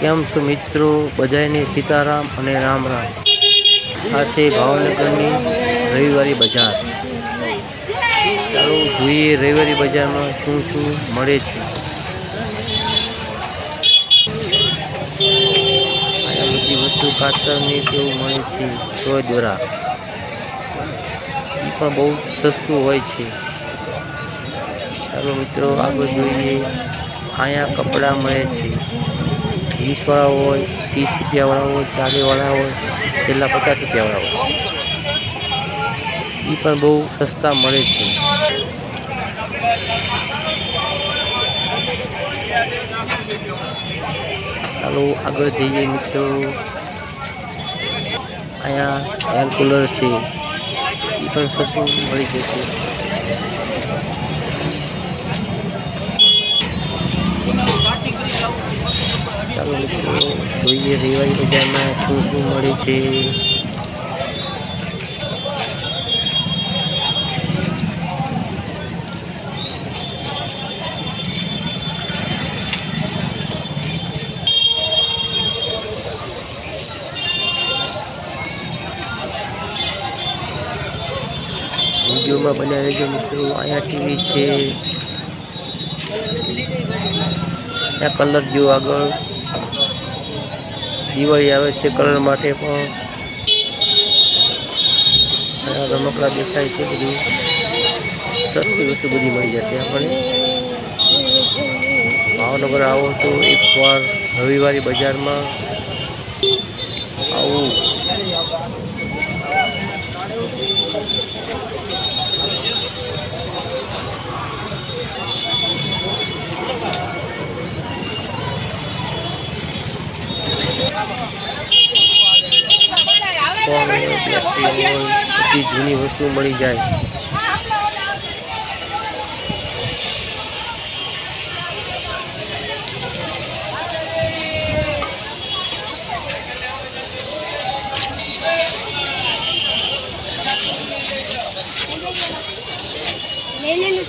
કેમ છો મિત્રો? બધાને સીતારામ અને રામ રામ. આ છે ભાવનગરની રવિવારી બજાર. ચાલો જોઈએ રવિવારી બજારમાં શું શું મળે છે. અહીંયા બધી વસ્તુ કાતરની તેવું મળે છે, સોય દ્વારા એ પણ બહુ સસ્તું હોય છે. ચાલો મિત્રો, આગળ જોઈએ. અહીંયા કપડાં મળે છે. વીસવાળા હોય, ત્રીસ રૂપિયાવાળા હોય, ચાલીસવાળા હોય, છેલ્લા પચાસ રૂપિયાવાળા હોય. એ પણ બહુ સસ્તા મળે છે. ચાલો આગળ જઈએ મિત્રો. અહીંયા એર કુલર છે. એ પણ સસ્તું મળી જશે ચાલો મિત્રો જોઈએ રેવાઈ બજારમાં શું શું મળે છે. વિડીયોમાં બન્યા રહેજો મિત્રો અહીંયા ટીવી છે. કલર જો આગળ. દિવાળી આવે છે કલર માટે પણ. રમકડા દેખાય છે બધું. સસ્તી વસ્તુ બધી મળી જશે આપણે ભાવનગર આવો તો એકવાર રવિવારી બજારમાં આવું ફોન હોય બેટરી હોય બધી જૂની વસ્તુ મળી જાય ले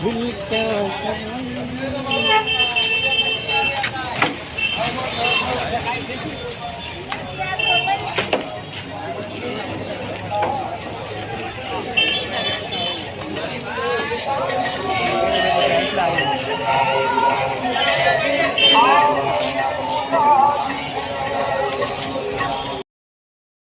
Who's the one?